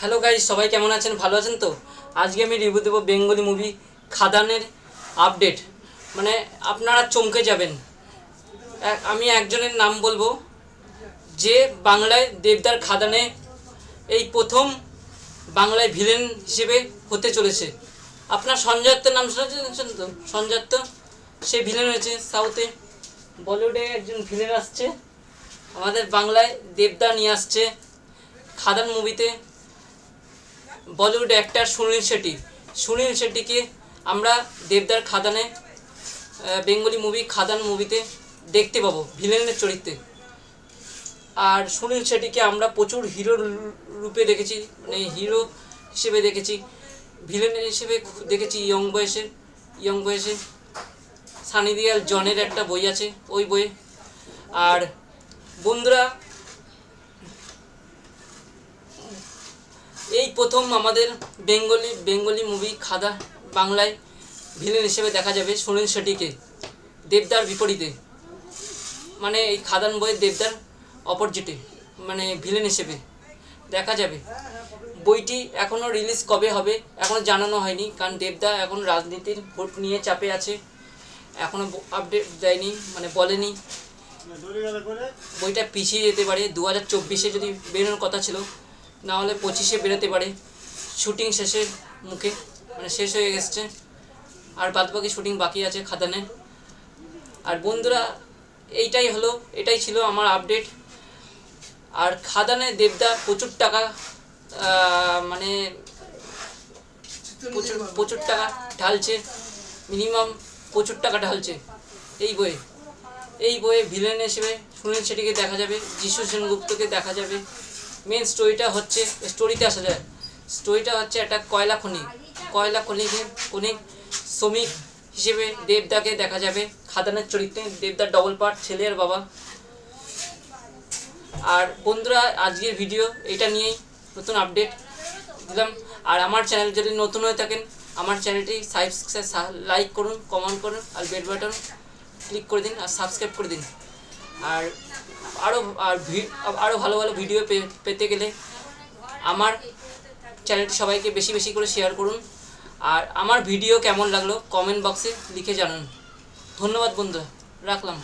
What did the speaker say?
Hello guys সবাই কেমন আছেন? ভালো আছেন তো? আজকে আমি রিভিউ দেবো বেঙ্গলি মুভি খাদানের আপডেট মানে আপনারা চমকে যাবেন। আমি একজনের নাম বলব, যে বাংলায় দেবদার খাদানে এই প্রথম বাংলায় ভিলেন হিসেবে হতে চলেছে। আপনার সঞ্জয় দত্তের নাম শুনেছেন তো? সঞ্জয় দত্ত সে ভিলেন হয়েছে সাউথে বলিউডে একজন ভিলেন আসছে। আমাদের বাংলায় দেবদা নিয়ে আসছে। খাদান মুভিতে বলিউড অ্যাক্টার সুনীল শেট্টি। সুনীল শেট্টিকে আমরা দেবদার খাদানে বেঙ্গলি মুভি খাদান মুভিতে দেখতে পাবো, ভিলেনের চরিত্রে। আর সুনীল শেট্টিকে আমরা প্রচুর হিরো রূপে দেখেছি মানে হিরো হিসেবে দেখেছি, ভিলেন হিসেবে দেখেছি ইয়ং বয়সে ইয়ং বয়সে সানি দিয়াল জনের একটা বই আছে ওই বইয়ে। আর বন্ধুরা প্রথম আমাদের বেঙ্গলি বেঙ্গলি মুভি খাদা বাংলায় ভিলেন হিসেবে দেখা যাবে সুনীল শেট্টিকে, দেবদার বিপরীতে। মানে এই খাদান বইয়ের দেবদার অপরজিটে মানে ভিলেন হিসেবে দেখা যাবে। বইটি এখনও রিলিজ কবে হবে এখনও জানানো হয়নি, কারণ দেবদা এখন রাজনীতির ভোট নিয়ে চাপে আছে। এখনও আপডেট দেয়নি মানে বলেনি। বইটা পিছিয়ে যেতে পারে। দু হাজার চব্বিশে যদি বেরোনোর কথা ছিল না হলে পঁচিশে বেরোতে পারে। শুটিং শেষের মুখে মানে শেষ হয়ে এসছে। আর বাদবাকি শুটিং বাকি আছে খাদানে। আর বন্ধুরা, এইটাই হলো, এটাই ছিল আমার আপডেট আর খাদানে দেবদা প্রচুর টাকা মানে প্রচুর প্রচুর টাকা ঢালছে। মিনিমাম প্রচুর টাকা ঢালছে। এই বইয়ে এই বইয়ে ভিলেন হিসেবে সুনীল শেট্টিকে দেখা যাবে। যিশু সেনগুপ্তকে দেখা যাবে। মেন স্টোরিটা হচ্ছে স্টোরিতে আসা যায়। স্টোরিটা হচ্ছে একটা কয়লা খনি। কয়লা খনিকে খনিক শ্রমিক হিসেবে দেবদাকে দেখা যাবে। খাদানের চরিত্রে দেবদার ডবল পার্ট ছেলে আর বাবা। আর বন্ধুরা, আজকের ভিডিও এটা নিয়েই নতুন আপডেট দিলাম। আর আমার চ্যানেল যদি নতুন হয়ে থাকেন, আমার চ্যানেলটি লাইক করুন কমেন্ট করুন, আর বেল বাটন ক্লিক করে দিন, আর সাবস্ক্রাইব করে দিন। আর আরও আর আরও ভালো ভালো ভিডিও পেতে গেলে আমার চ্যানেলটি সবাইকে বেশি বেশি করে শেয়ার করুন। আর আমার ভিডিও কেমন লাগল কমেন্ট বক্সে লিখে জানান। ধন্যবাদ বন্ধু, রাখলাম।